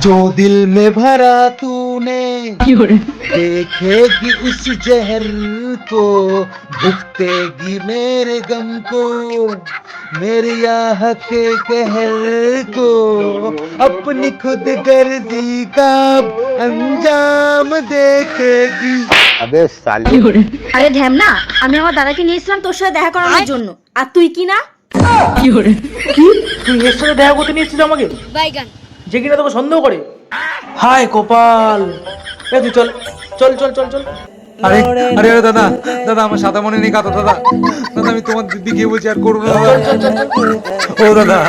जो दिल में भरा तूने देखेगी उस जहर को भुगतेगी मेरे गम को मेरे यहाँ के कहर को अपनी खुद गर्जी का अंजाम देखेगी अबे साले আরে ধ্যামনা আমি আমার দাদাকে নিয়েছিলাম তোর সাথে দেখা করানোর জন্য আর তুই কি না কি তুই এর সাথে দেখা করতে নিয়েছিস আমাকে যে কিনা তোকে সন্দেহ করে। হায় কপাল। এ তুই চল চল চল চল চল। আরে আরে আরে দাদা দাদা আমার সাদা মনে নেই কথা দাদা। দাদা আমি তোমার দিদি গিয়ে বলছি আর করব না ও দাদা।